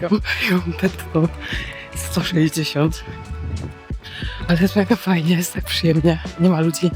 biegam ją tętną 160. Ale jest mega fajnie, jest tak przyjemnie. Nie ma ludzi.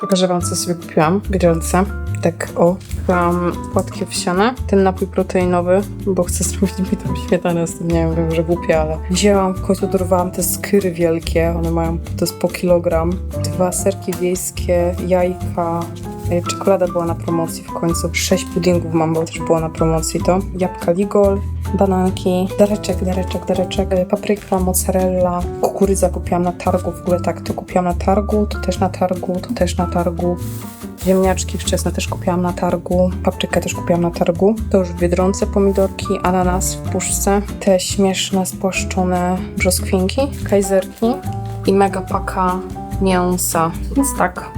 Pokażę wam, co sobie kupiłam w. Tak, o, kupiłam płatki owsiane, ten napój proteinowy, bo chcę zrobić mi tam śmietanę z tym, nie wiem, wiem, że głupie, ale wzięłam, w końcu dorwałam te skyry wielkie, one mają, to jest po kilogram, dwa serki wiejskie, jajka, e, Czekolada była na promocji w końcu. Sześć puddingów mam, bo też była na promocji to. Jabłka Ligol, bananki, dareczek, dareczek, dareczek, e, papryka, mozzarella, kukurydza kupiłam na targu, w ogóle tak, to kupiłam na targu, to też na targu, to też na targu. Ziemniaczki wczesne też kupiłam na targu, paprykę też kupiłam na targu. To już w Biedronce pomidorki, ananas w puszce, te śmieszne, spłaszczone brzoskwinki, kajzerki i mega paka mięsa. Więc tak,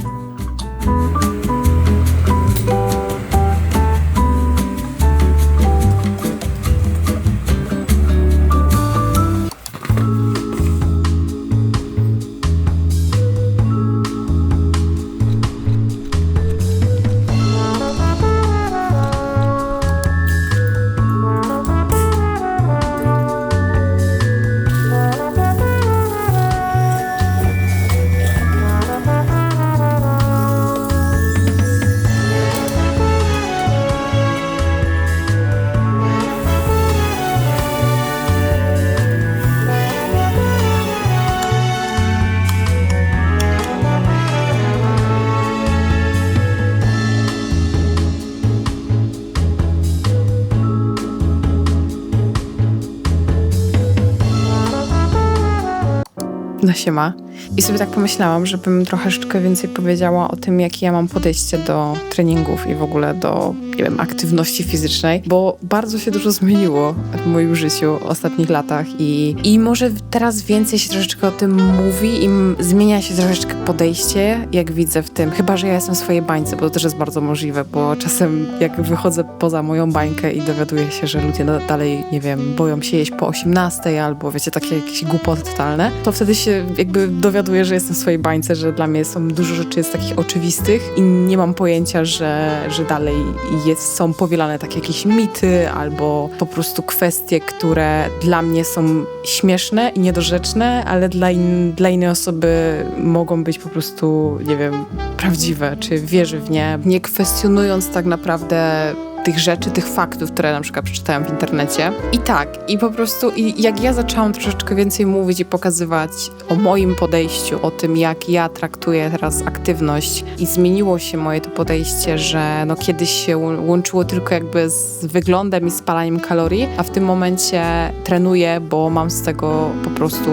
No siema. I sobie tak pomyślałam, żebym troszeczkę więcej powiedziała o tym, jakie ja mam podejście do treningów i w ogóle do, nie wiem, aktywności fizycznej, bo bardzo się dużo zmieniło w moim życiu w ostatnich latach i, i może teraz więcej się troszeczkę o tym mówi i zmienia się troszeczkę podejście, jak widzę w tym. Chyba, że ja jestem w swojej bańce, bo to też jest bardzo możliwe, bo czasem jak wychodzę poza moją bańkę i dowiaduję się, że ludzie dalej, nie wiem, boją się jeść po 18 albo wiecie, takie jakieś głupoty totalne, to wtedy się jakby dowiaduję, że jestem w swojej bańce, że dla mnie są dużo rzeczy jest takich oczywistych i nie mam pojęcia, że, że dalej jest, są powielane takie jakieś mity albo po prostu kwestie, które dla mnie są śmieszne i niedorzeczne, ale dla, in, dla innej osoby mogą być po prostu, nie wiem, prawdziwe, czy wierzy w nie, nie kwestionując tak naprawdę tych rzeczy, tych faktów, które na przykład przeczytałam w internecie. I tak, i po prostu i jak ja zaczęłam troszeczkę więcej mówić i pokazywać o moim podejściu, o tym, jak ja traktuję teraz aktywność i zmieniło się moje to podejście, że no kiedyś się łączyło tylko jakby z wyglądem i spalaniem kalorii, a w tym momencie trenuję, bo mam z tego po prostu,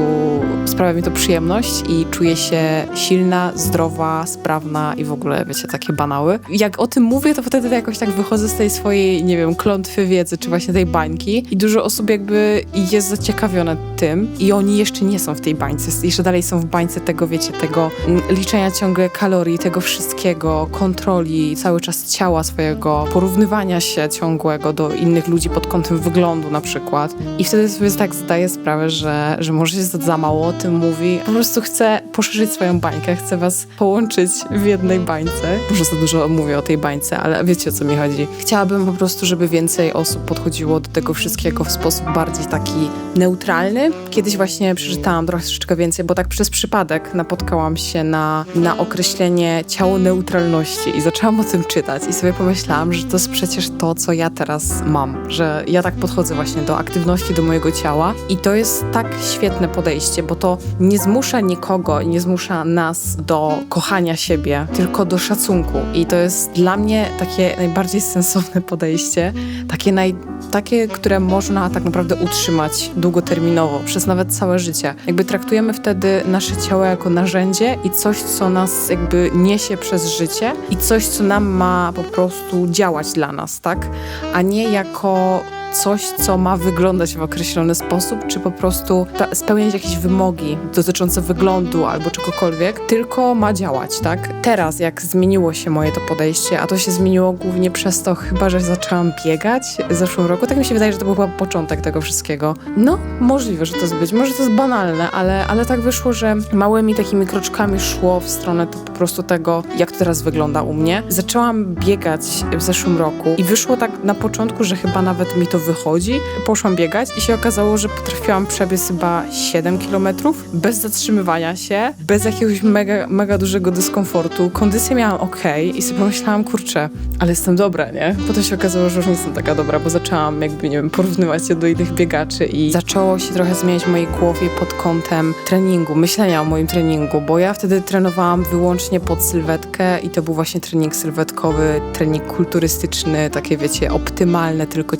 sprawia mi to przyjemność i czuję się silna, zdrowa, sprawna i w ogóle, wiecie, takie banały. Jak o tym mówię, to wtedy jakoś tak wychodzę z tej swojej, nie wiem, klątwy wiedzy, czy właśnie tej bańki i dużo osób jakby jest zaciekawione tym i oni jeszcze nie są w tej bańce, jeszcze dalej są w bańce tego, wiecie, tego liczenia ciągle kalorii, tego wszystkiego, kontroli cały czas ciała swojego, porównywania się ciągłego do innych ludzi pod kątem wyglądu na przykład. I wtedy sobie tak zdaję sprawę, że, że może się za mało o tym mówi. Po prostu chcę poszerzyć swoją bańkę, chcę was połączyć w jednej bańce. Może za dużo mówię o tej bańce, ale wiecie o co mi chodzi. Chciałabym po prostu, żeby więcej osób podchodziło do tego wszystkiego w sposób bardziej taki neutralny. Kiedyś właśnie przeczytałam troszeczkę więcej, bo tak przez przypadek napotkałam się na, na określenie ciało neutralności i zaczęłam o tym czytać i sobie pomyślałam, że to jest przecież to, co ja teraz mam, że ja tak podchodzę właśnie do aktywności, do mojego ciała i to jest tak świetne podejście, bo to nie zmusza nikogo, nie zmusza nas do kochania siebie, tylko do szacunku i to jest dla mnie takie najbardziej sensowne podejście, takie, naj, takie które można tak naprawdę utrzymać długoterminowo, przez nawet całe życie. Jakby traktujemy wtedy nasze ciało jako narzędzie i coś, co nas jakby niesie przez życie i coś, co nam ma po prostu działać dla nas, tak? A nie jako coś, co ma wyglądać w określony sposób, czy po prostu spełniać jakieś wymogi dotyczące wyglądu albo czegokolwiek, tylko ma działać, tak? Teraz, jak zmieniło się moje to podejście, a to się zmieniło głównie przez to chyba, że zaczęłam biegać w zeszłym roku, tak mi się wydaje, że to był chyba początek tego wszystkiego. No, możliwe, że to jest być, może to jest banalne, ale, ale tak wyszło, że małymi takimi kroczkami szło w stronę to po prostu tego, jak to teraz wygląda u mnie. Zaczęłam biegać w zeszłym roku i wyszło tak na początku, że chyba nawet mi to wychodzi. Poszłam biegać i się okazało, że potrafiłam przebiec chyba 7 kilometrów bez zatrzymywania się, bez jakiegoś mega, mega dużego dyskomfortu. Kondycję miałam ok i sobie pomyślałam, kurczę, ale jestem dobra, nie? Potem się okazało, że już nie jestem taka dobra, bo zaczęłam jakby, nie wiem, porównywać się do innych biegaczy i zaczęło się trochę zmieniać w mojej głowie pod kątem treningu, myślenia o moim treningu, bo ja wtedy trenowałam wyłącznie pod sylwetkę i to był właśnie trening sylwetkowy, trening kulturystyczny, takie wiecie, optymalne tylko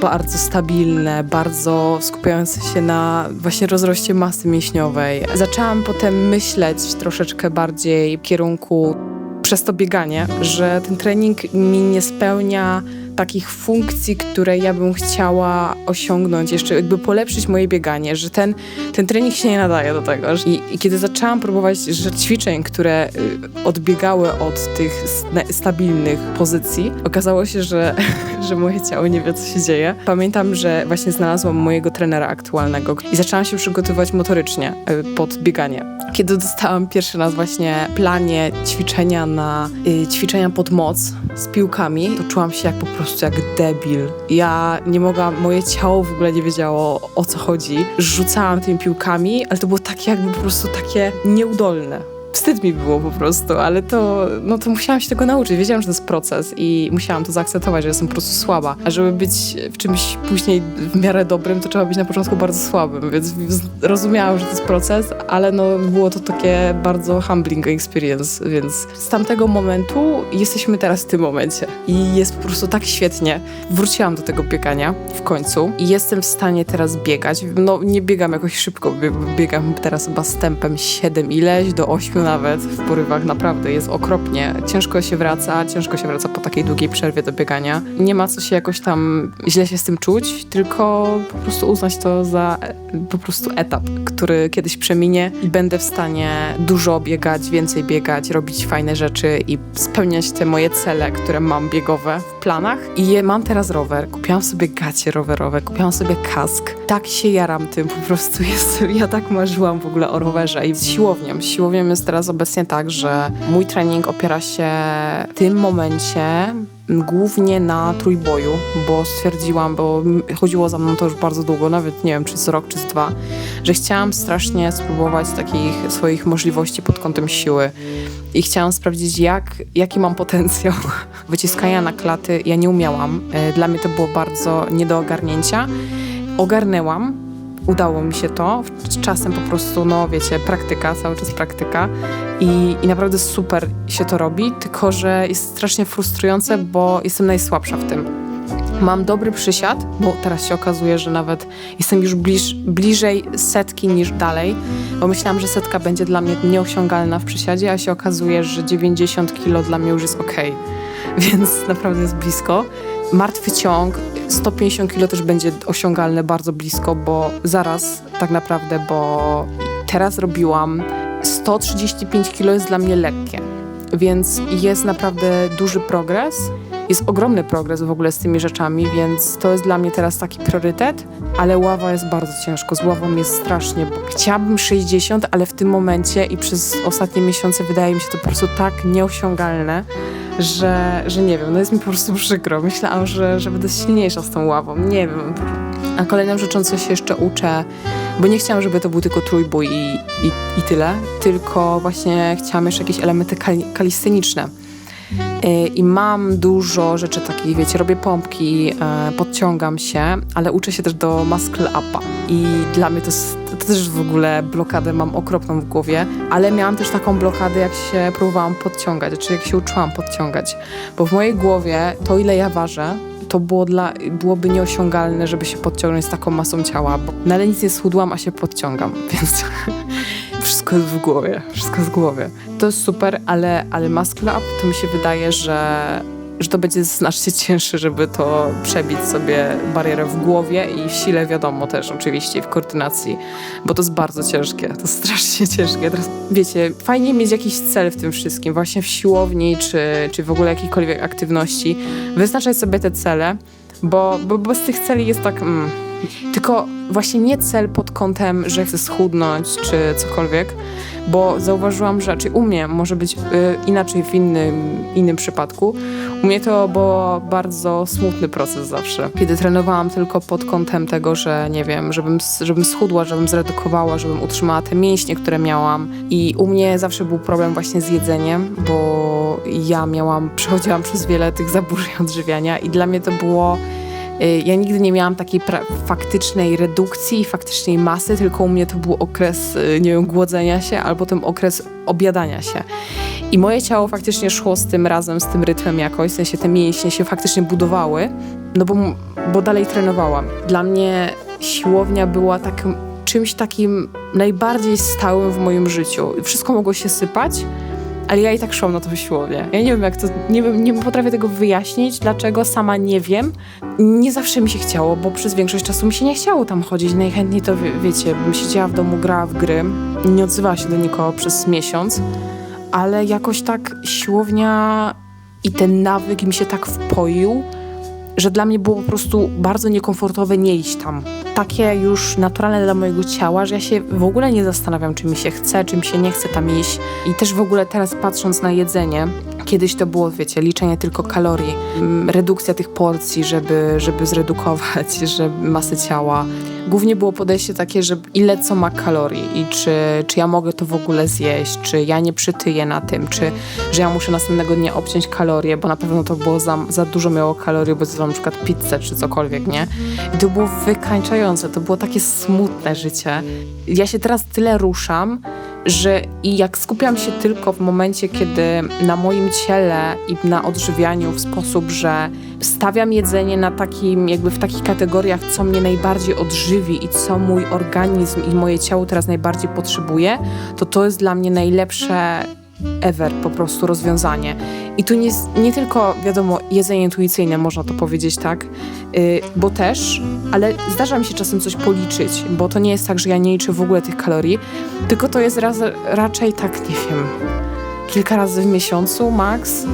bardzo stabilne, bardzo skupiające się na właśnie rozroście masy mięśniowej. Zaczęłam potem myśleć troszeczkę bardziej w kierunku przez to bieganie, że ten trening mi nie spełnia takich funkcji, które ja bym chciała osiągnąć, jeszcze jakby polepszyć moje bieganie, że ten, ten trening się nie nadaje do tego. I, i kiedy zaczęłam próbować ćwiczeń, które y, odbiegały od tych stabilnych pozycji, okazało się, że, że moje ciało nie wie, co się dzieje. Pamiętam, że właśnie znalazłam mojego trenera aktualnego i zaczęłam się przygotowywać motorycznie y, pod bieganie. Kiedy dostałam pierwszy raz właśnie planie ćwiczenia na y, ćwiczenia pod moc z piłkami, to czułam się jak po prostu prostu jak debil. Ja nie mogłam, moje ciało w ogóle nie wiedziało o co chodzi. Rzucałam tymi piłkami, ale to było takie jakby po prostu takie nieudolne wstyd mi było po prostu, ale to, no to musiałam się tego nauczyć. Wiedziałam, że to jest proces i musiałam to zaakceptować, że jestem po prostu słaba. A żeby być w czymś później w miarę dobrym, to trzeba być na początku bardzo słabym, więc rozumiałam, że to jest proces, ale no było to takie bardzo humbling experience, więc z tamtego momentu jesteśmy teraz w tym momencie i jest po prostu tak świetnie. Wróciłam do tego biegania w końcu i jestem w stanie teraz biegać. No nie biegam jakoś szybko, biegam teraz chyba z tempem 7 ileś do 8 nawet w porywach, naprawdę jest okropnie. Ciężko się wraca, ciężko się wraca po takiej długiej przerwie do biegania. Nie ma co się jakoś tam źle się z tym czuć, tylko po prostu uznać to za e, po prostu etap, który kiedyś przeminie i będę w stanie dużo biegać, więcej biegać, robić fajne rzeczy i spełniać te moje cele, które mam biegowe w planach. I mam teraz rower, kupiłam sobie gacie rowerowe, kupiłam sobie kask. Tak się jaram tym, po prostu jestem, ja tak marzyłam w ogóle o rowerze i z siłownią. Siłownią jest teraz obecnie tak, że mój trening opiera się w tym momencie głównie na trójboju, bo stwierdziłam, bo chodziło za mną to już bardzo długo, nawet nie wiem, czy z rok, czy z dwa, że chciałam strasznie spróbować takich swoich możliwości pod kątem siły i chciałam sprawdzić, jak, jaki mam potencjał wyciskania na klaty. Ja nie umiałam. E, dla mnie to było bardzo nie do ogarnięcia. Ogarnęłam, udało mi się to. Czasem po prostu, no wiecie, praktyka, cały czas praktyka i, i naprawdę super się to robi, tylko że jest strasznie frustrujące, bo jestem najsłabsza w tym. Mam dobry przysiad, bo teraz się okazuje, że nawet jestem już bliż, bliżej setki niż dalej, bo myślałam, że setka będzie dla mnie nieosiągalna w przysiadzie, a się okazuje, że 90 kg dla mnie już jest ok, więc naprawdę jest blisko. Martwy ciąg 150 kg też będzie osiągalne bardzo blisko, bo zaraz tak naprawdę, bo teraz robiłam 135 kg jest dla mnie lekkie, więc jest naprawdę duży progres. Jest ogromny progres w ogóle z tymi rzeczami, więc to jest dla mnie teraz taki priorytet, ale ława jest bardzo ciężko. Z ławą jest strasznie. Chciałabym 60, ale w tym momencie i przez ostatnie miesiące wydaje mi się to po prostu tak nieosiągalne, że, że nie wiem, no jest mi po prostu przykro. Myślałam, że, że będę silniejsza z tą ławą. Nie wiem. A kolejną rzeczą, co się jeszcze uczę, bo nie chciałam, żeby to był tylko trójbój i, i, i tyle, tylko właśnie chciałam jeszcze jakieś elementy kal. Y, I mam dużo rzeczy takich, wiecie, robię pompki, e, podciągam się, ale uczę się też do muscle upa. I dla mnie to, to też w ogóle blokadę mam okropną w głowie, ale miałam też taką blokadę, jak się próbowałam podciągać, czy jak się uczyłam podciągać. Bo w mojej głowie to, ile ja ważę, to było dla, byłoby nieosiągalne, żeby się podciągnąć z taką masą ciała, bo na nic nie schudłam, a się podciągam, więc wszystko jest w głowie, wszystko jest w głowie. To jest super, ale, ale Muscle Up to mi się wydaje, że, że to będzie znacznie cięższe, żeby to przebić sobie barierę w głowie i w sile wiadomo też oczywiście w koordynacji, bo to jest bardzo ciężkie, to strasznie ciężkie. Teraz, wiecie, fajnie mieć jakiś cel w tym wszystkim, właśnie w siłowni czy, czy w ogóle jakiejkolwiek aktywności, wyznaczać sobie te cele, bo, bo bez tych celi jest tak... Mm, tylko właśnie nie cel pod kątem, że chcę schudnąć czy cokolwiek, bo zauważyłam, że raczej u mnie może być y, inaczej w innym, innym przypadku. U mnie to był bardzo smutny proces zawsze, kiedy trenowałam tylko pod kątem tego, że nie wiem, żebym, żebym schudła, żebym zredukowała, żebym utrzymała te mięśnie, które miałam. I u mnie zawsze był problem właśnie z jedzeniem, bo ja miałam, przechodziłam przez wiele tych zaburzeń odżywiania i dla mnie to było ja nigdy nie miałam takiej faktycznej redukcji, faktycznej masy, tylko u mnie to był okres, y, nie wiem, głodzenia się albo ten okres obiadania się. I moje ciało faktycznie szło z tym razem, z tym rytmem jakoś, w sensie te mięśnie się faktycznie budowały, no bo, bo dalej trenowałam. Dla mnie siłownia była takim, czymś takim najbardziej stałym w moim życiu. Wszystko mogło się sypać, ale ja i tak szłam na tą siłownię. Ja nie wiem, jak to, nie, nie potrafię tego wyjaśnić, dlaczego, sama nie wiem. Nie zawsze mi się chciało, bo przez większość czasu mi się nie chciało tam chodzić. Najchętniej to, wie, wiecie, bym siedziała w domu, grała w gry, nie odzywała się do nikogo przez miesiąc, ale jakoś tak siłownia i ten nawyk mi się tak wpoił, że dla mnie było po prostu bardzo niekomfortowe nie iść tam. Takie już naturalne dla mojego ciała, że ja się w ogóle nie zastanawiam, czy mi się chce, czy mi się nie chce tam iść. I też w ogóle teraz patrząc na jedzenie, Kiedyś to było, wiecie, liczenie tylko kalorii, redukcja tych porcji, żeby, żeby zredukować że masę ciała. Głównie było podejście takie, że ile co ma kalorii i czy, czy ja mogę to w ogóle zjeść, czy ja nie przytyję na tym, czy że ja muszę następnego dnia obciąć kalorie, bo na pewno to było za, za dużo miało kalorii, bo zjadłam na przykład pizzę czy cokolwiek, nie? I to było wykańczające, to było takie smutne życie. Ja się teraz tyle ruszam, że i jak skupiam się tylko w momencie, kiedy na moim ciele i na odżywianiu w sposób, że stawiam jedzenie na takim, jakby w takich kategoriach, co mnie najbardziej odżywi i co mój organizm i moje ciało teraz najbardziej potrzebuje, to to jest dla mnie najlepsze ever po prostu rozwiązanie. I tu nie, nie tylko, wiadomo, jedzenie intuicyjne, można to powiedzieć tak, yy, bo też, ale zdarza mi się czasem coś policzyć, bo to nie jest tak, że ja nie liczę w ogóle tych kalorii, tylko to jest raz, raczej tak, nie wiem, kilka razy w miesiącu max.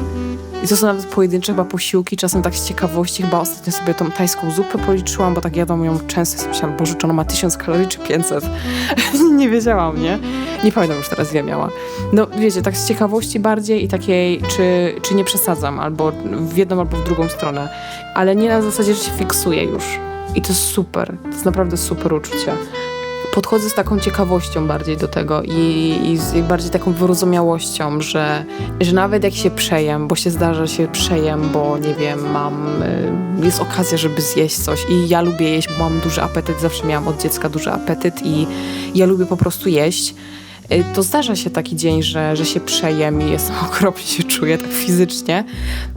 I to są nawet pojedyncze chyba posiłki, czasem tak z ciekawości. Chyba ostatnio sobie tą tajską zupę policzyłam, bo tak jadłam ją często. Myślałam, Boże, czy ona ma 1000 kalorii czy 500? nie wiedziałam, nie? Nie pamiętam już teraz, ile miała. No wiecie, tak z ciekawości bardziej i takiej, czy, czy nie przesadzam, albo w jedną, albo w drugą stronę. Ale nie na zasadzie, że się fiksuję już. I to jest super. To jest naprawdę super uczucie podchodzę z taką ciekawością bardziej do tego i, i z bardziej taką wyrozumiałością, że, że nawet jak się przejem, bo się zdarza się przejem, bo nie wiem, mam, y, jest okazja, żeby zjeść coś i ja lubię jeść, bo mam duży apetyt, zawsze miałam od dziecka duży apetyt i ja lubię po prostu jeść y, to zdarza się taki dzień, że, że się przejem i jestem okropnie się czuję tak fizycznie,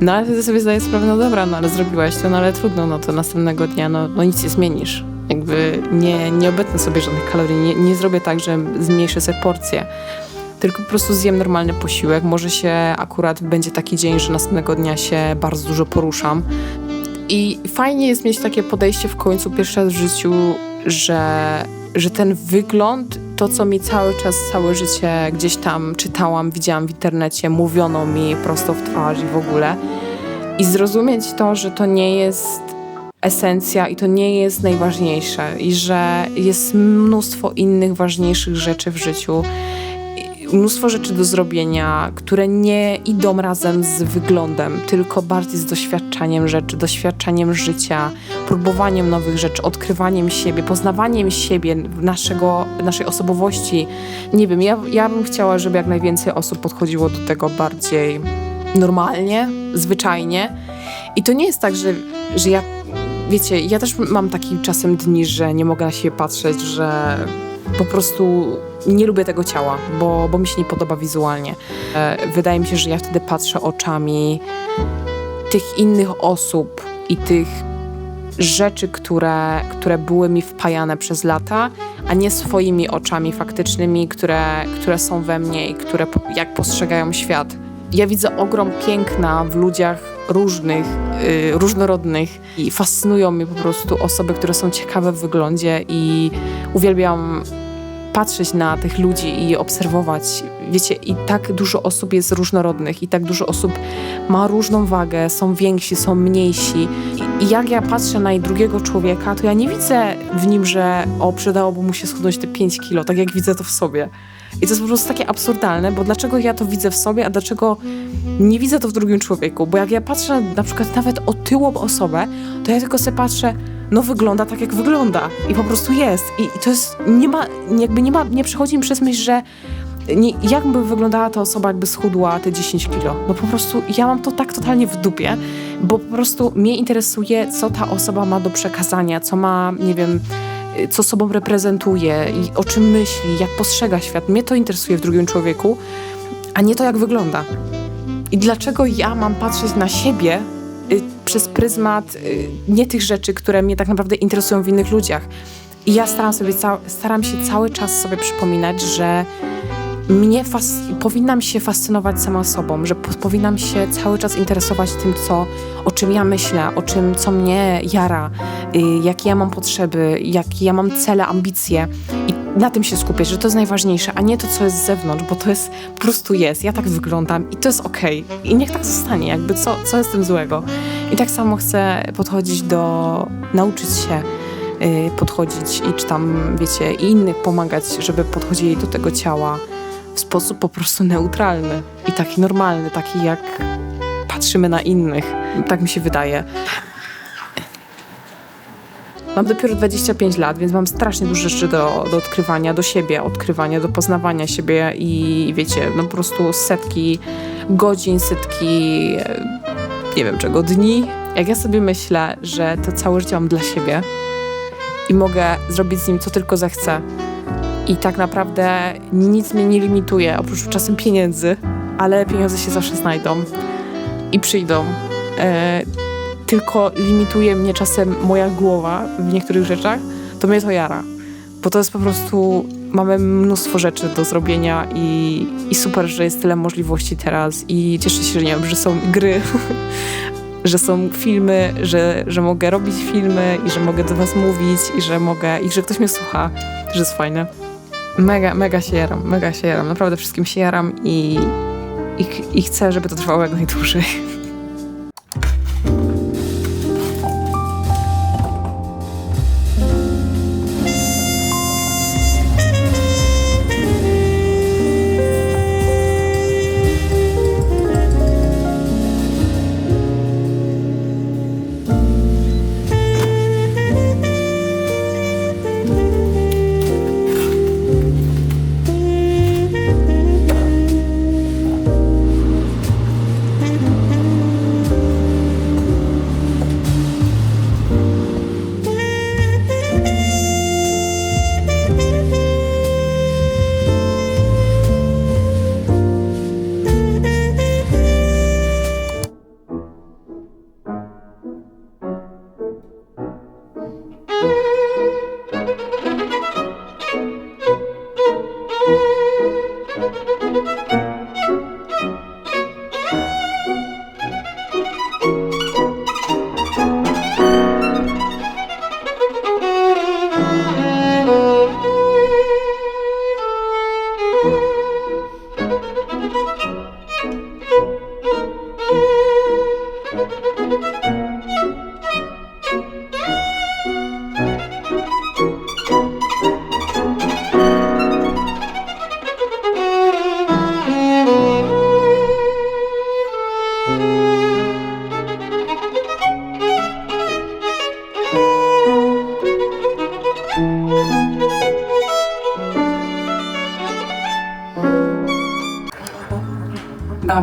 no ale wtedy sobie zdaję sprawę, no dobra, no ale zrobiłaś to, no ale trudno, no to następnego dnia, no, no nic nie zmienisz. Jakby nie, nie obetnę sobie żadnych kalorii, nie, nie zrobię tak, że zmniejszę sobie porcję tylko po prostu zjem normalny posiłek. Może się akurat będzie taki dzień, że następnego dnia się bardzo dużo poruszam. I fajnie jest mieć takie podejście w końcu pierwszy raz w życiu, że, że ten wygląd, to co mi cały czas, całe życie gdzieś tam czytałam, widziałam w internecie, mówiono mi prosto w twarz i w ogóle. I zrozumieć to, że to nie jest esencja i to nie jest najważniejsze i że jest mnóstwo innych ważniejszych rzeczy w życiu. Mnóstwo rzeczy do zrobienia, które nie idą razem z wyglądem, tylko bardziej z doświadczaniem rzeczy, doświadczaniem życia, próbowaniem nowych rzeczy, odkrywaniem siebie, poznawaniem siebie, naszego, naszej osobowości. Nie wiem, ja, ja bym chciała, żeby jak najwięcej osób podchodziło do tego bardziej normalnie, zwyczajnie. I to nie jest tak, że, że ja wiecie, ja też mam taki czasem dni, że nie mogę na siebie patrzeć, że po prostu nie lubię tego ciała, bo, bo mi się nie podoba wizualnie. E, wydaje mi się, że ja wtedy patrzę oczami tych innych osób i tych rzeczy, które, które były mi wpajane przez lata, a nie swoimi oczami faktycznymi, które, które są we mnie i które jak postrzegają świat. Ja widzę ogrom piękna w ludziach różnych, y, różnorodnych i fascynują mnie po prostu osoby, które są ciekawe w wyglądzie i uwielbiam patrzeć na tych ludzi i obserwować. Wiecie, i tak dużo osób jest różnorodnych, i tak dużo osób ma różną wagę, są więksi, są mniejsi. I, jak ja patrzę na drugiego człowieka, to ja nie widzę w nim, że o, przydałoby mu się schudnąć te 5 kilo, tak jak widzę to w sobie. I to jest po prostu takie absurdalne, bo dlaczego ja to widzę w sobie, a dlaczego nie widzę to w drugim człowieku? Bo jak ja patrzę na przykład nawet otyłą osobę, to ja tylko sobie patrzę, no wygląda tak, jak wygląda. I po prostu jest. I, i to jest, nie ma, jakby nie ma, nie przychodzi mi przez myśl, że nie, jakby wyglądała ta osoba, jakby schudła te 10 kilo. No po prostu ja mam to tak totalnie w dupie, bo po prostu mnie interesuje, co ta osoba ma do przekazania, co ma, nie wiem, co sobą reprezentuje i o czym myśli, jak postrzega świat. Mnie to interesuje w drugim człowieku, a nie to, jak wygląda. I dlaczego ja mam patrzeć na siebie y, przez pryzmat y, nie tych rzeczy, które mnie tak naprawdę interesują w innych ludziach. I ja staram, sobie staram się cały czas sobie przypominać, że mnie powinnam się fascynować sama sobą, że po powinnam się cały czas interesować tym, co, o czym ja myślę, o czym, co mnie jara, y, jakie ja mam potrzeby, jakie ja mam cele, ambicje i na tym się skupiać, że to jest najważniejsze, a nie to, co jest z zewnątrz, bo to jest, po prostu jest, ja tak wyglądam i to jest okej okay. i niech tak zostanie, jakby co, co jest tym złego. I tak samo chcę podchodzić do, nauczyć się y, podchodzić i czy tam, wiecie, i innych pomagać, żeby podchodzili do tego ciała, w sposób po prostu neutralny i taki normalny, taki jak patrzymy na innych. Tak mi się wydaje. Mam dopiero 25 lat, więc mam strasznie dużo rzeczy do, do odkrywania, do siebie odkrywania, do poznawania siebie i wiecie, no po prostu setki godzin, setki, nie wiem czego, dni. Jak ja sobie myślę, że to całe życie mam dla siebie i mogę zrobić z nim co tylko zechcę, i tak naprawdę nic mnie nie limituje, oprócz czasem pieniędzy, ale pieniądze się zawsze znajdą i przyjdą. E, tylko limituje mnie czasem moja głowa w niektórych rzeczach, to mnie to jara. Bo to jest po prostu, mamy mnóstwo rzeczy do zrobienia i, i super, że jest tyle możliwości teraz i cieszę się, że nie wiem, że są gry, że są filmy, że, że mogę robić filmy i że mogę do was mówić i że mogę, i że ktoś mnie słucha, że jest fajne. Mega, mega się jaram, mega się jaram. Naprawdę wszystkim się jaram i, i, i chcę, żeby to trwało jak najdłużej.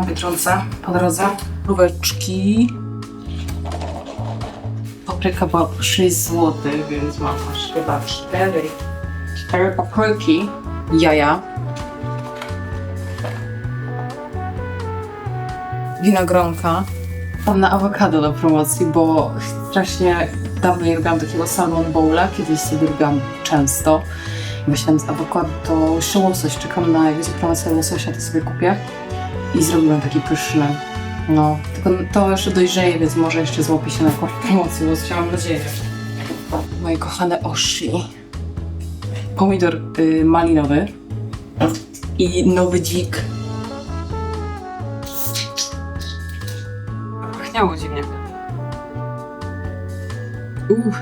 W Biedronce po drodze. Róweczki. Papryka była po 6 zł, więc mam aż chyba 4. 4 papryki. Jaja. Winogronka. Mam na awokado do promocji, bo strasznie dawno nie robiłam takiego salmon bowla. Kiedyś sobie robiłam często. Myślałam z awokado to jeszcze łosoś. Czekam na jak będzie promocja łososia, to sobie kupię. I zrobiłam taki pyszny. No, tylko to jeszcze dojrzeje, więc może jeszcze złapię się na jakąś promocję, bo mam nadzieję. Moje kochane oszli. Pomidor y, malinowy i nowy dzik. Pachniało dziwnie. Uff,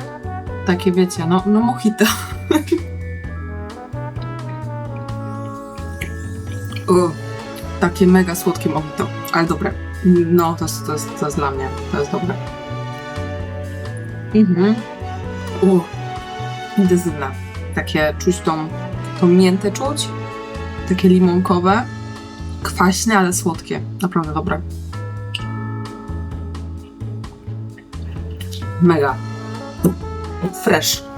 takie wiecie, no, no mojito. Uff, takie mega słodkie mojito, ale dobre. No, to, to, to jest dla mnie, to jest dobre. Mhm. Uff, intensywne. Takie czuć tą, tą miętę czuć, takie limonkowe, kwaśne, ale słodkie. Naprawdę dobre. Mega. Fresh.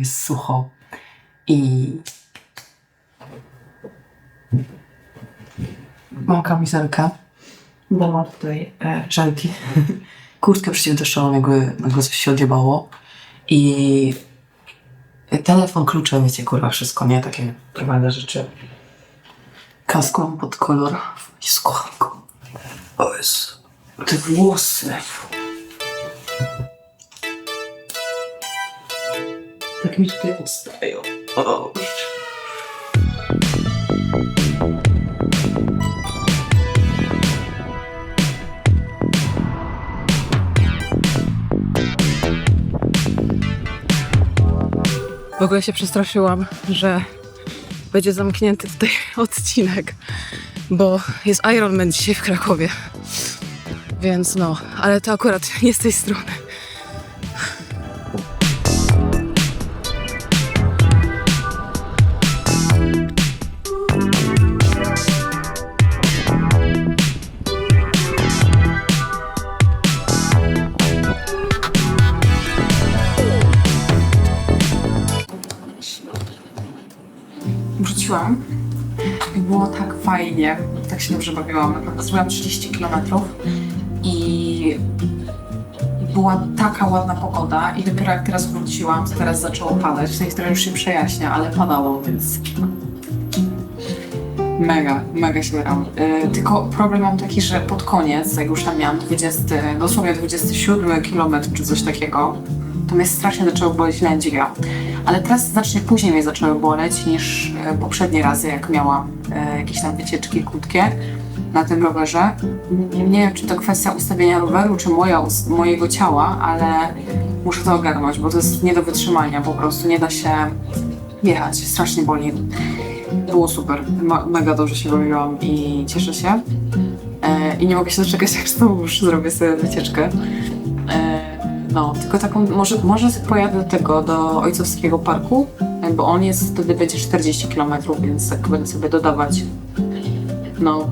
Jest sucho i mam kamizelkę, bo mam tutaj e, żelki, kurtkę przeciwdeszczową, jakby, jakby coś się odjebało i telefon, klucze, wiecie, kurwa, wszystko, nie? Takie normalne rzeczy. Kask mam pod kolor. Jest kocham go. O jest. Te włosy. Mi tutaj odstają. O. W ogóle się przestraszyłam, że będzie zamknięty tutaj odcinek, bo jest Ironman dzisiaj w Krakowie. Więc no, ale to akurat nie z tej strony. Fajnie, tak się dobrze bawiłam. Naprawdę Zrobiłam 30 km i była taka ładna pogoda i dopiero jak teraz wróciłam, to teraz zaczęło padać. No i teraz już się przejaśnia, ale padało, więc mega, mega się brałam. Yy, tylko problem mam taki, że pod koniec, jak już tam miałam 20, dosłownie 27 kilometr czy coś takiego, to mnie strasznie zaczęło boleć lędźwia. Ale teraz znacznie później mnie zaczęły boleć niż e, poprzednie razy, jak miałam e, jakieś tam wycieczki krótkie. na tym rowerze. Nie wiem, czy to kwestia ustawienia roweru, czy moja, mojego ciała, ale muszę to ogarnąć, bo to jest nie do wytrzymania. Po prostu nie da się jechać. Strasznie boli. Było super. Mega dobrze się bawiłam i cieszę się. E, I nie mogę się doczekać, jak znowu już zrobię sobie wycieczkę. No, tylko taką, może, może pojadę do tego, do ojcowskiego parku, e, bo on jest, wtedy będzie 40 km, więc tak będę sobie dodawać. No,